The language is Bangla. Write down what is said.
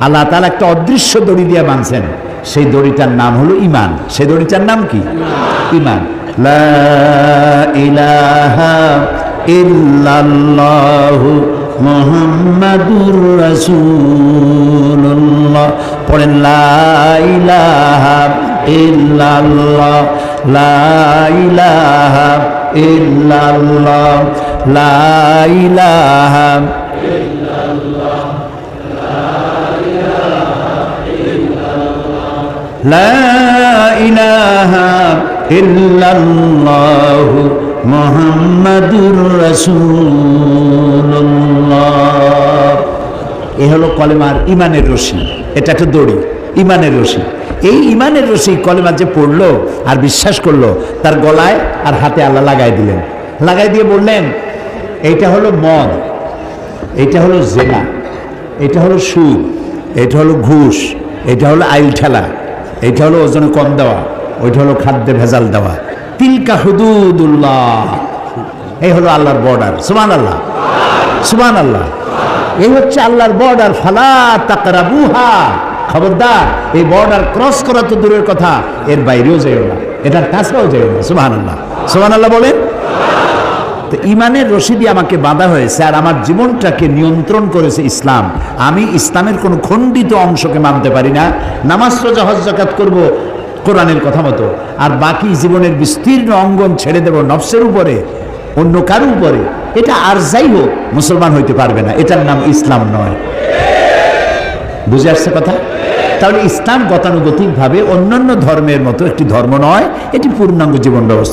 আল্লাহ তালা একটা অদৃশ্য দড়ি দিয়ে বাঁধছেন। সেই দড়িটার নাম হলো ইমান সেই দড়িটার নাম কি? ইমান মুহাম্মাদুর রাসূলুল্লাহ। পড়েন, লা ইলাহা ইল্লাল্লাহ। লা ইলাহা ইল্লাল্লাহ। লা এ হলো কলেমার ইমানের রশি, এটা একটা দড়ি, ইমানের রশি। এই ইমানের রশি কলেমার যে পড়ল আর বিশ্বাস করল, তার গলায় আর হাতে আল্লাহ লাগাই দিলেন। লাগাই দিয়ে বললেন, এইটা হলো মদ, এইটা হলো জেনা, এটা হলো সুর, এটা হলো ঘুষ, এটা হলো আইল ঠেলা। এটা হলো ওজনে কম দেওয়া, ওইটা হলো খাদ্যে ভেজাল দেওয়া। তিলকা হুদুদুল্লাহ। এই হলো আল্লাহর বর্ডার সুমান আল্লাহ সুমান আল্লাহ এই হচ্ছে আল্লাহর বর্ডার ফালা তাকরাবুহা। খবরদার, এই বর্ডার ক্রস করা তো দূরের কথা, এর বাইরেও যাইও না। এটার কাছেও যাইও না। সুমান আল্লাহ সুমান আল্লাহ বলেন? তো ইমানের রশিদি আমাকে বাঁধা হয়েছে আর আমার জীবনটাকে নিয়ন্ত্রণ করেছে ইসলাম। আমি ইসলামের কোনো খণ্ডিত অংশকে মানতে পারি না। নামাজ, রোজা, হজ জাকাত করব কোরআনের কথা মতো। আর বাকি জীবনের বিস্তীর্ণ অঙ্গন ছেড়ে দেব নফসের উপরে, অন্য কারও উপরে। এটা আর যাই হোক, মুসলমান হইতে পারবে না। এটার নাম ইসলাম নয়। বুঝে আসছে কথা? তাহলে ইসলাম গতানুগতিকভাবে অন্যান্য ধর্মের মতো একটি ধর্ম নয়, এটি পূর্ণাঙ্গ জীবন ব্যবস্থা।